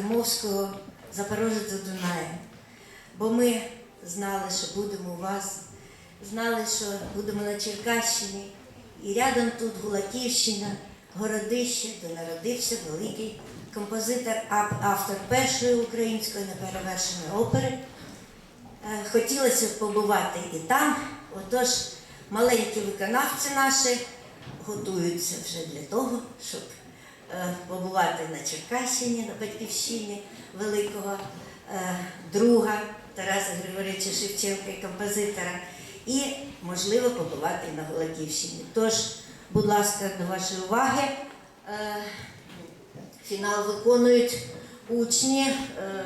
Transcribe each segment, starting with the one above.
Мовського Запорожець за Дунаєм. Бо ми знали, що будемо у вас, знали, що будемо на Черкащині. І рядом тут Гулаківщина, Городище, де народився великий композитор, автор першої української неперевершеної опери. Е, Хотілося побувати і там. Отож, маленькі виконавці наші готуються вже для того, щоб побувати на Черкащині, на батьківщині великого е, друга Тараса Григорьовича Шевченка і композитора, і, можливо, побувати на Голоківщині. Тож, будь ласка, до вашої уваги. Е, Фінал виконують учні. е,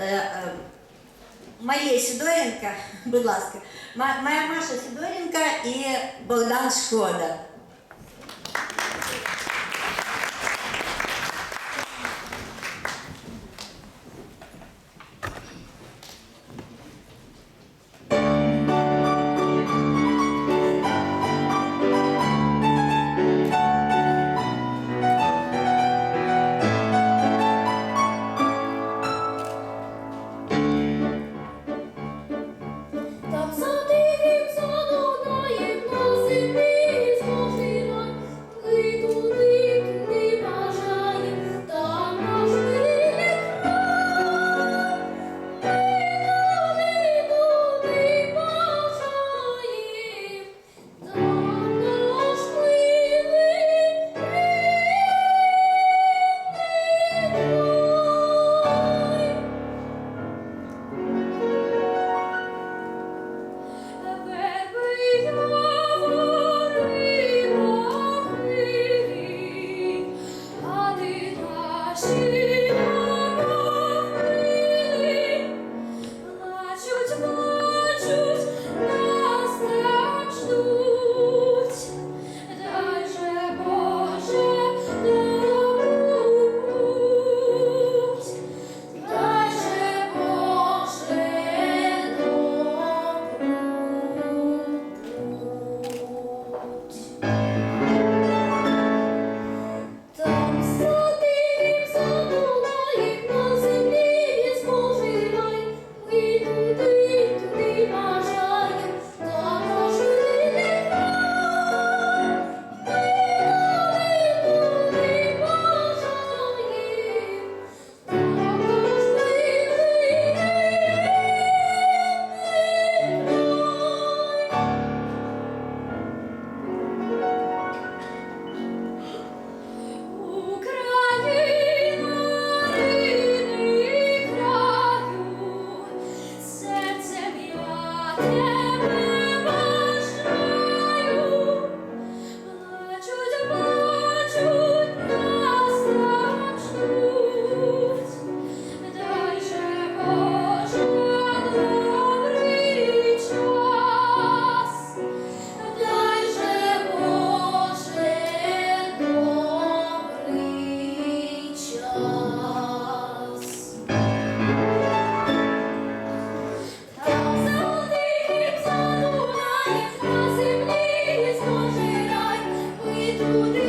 е, е, Марія Сидоренко, будь ласка, моя Маша Сидоренко і Богдан Шкода. through the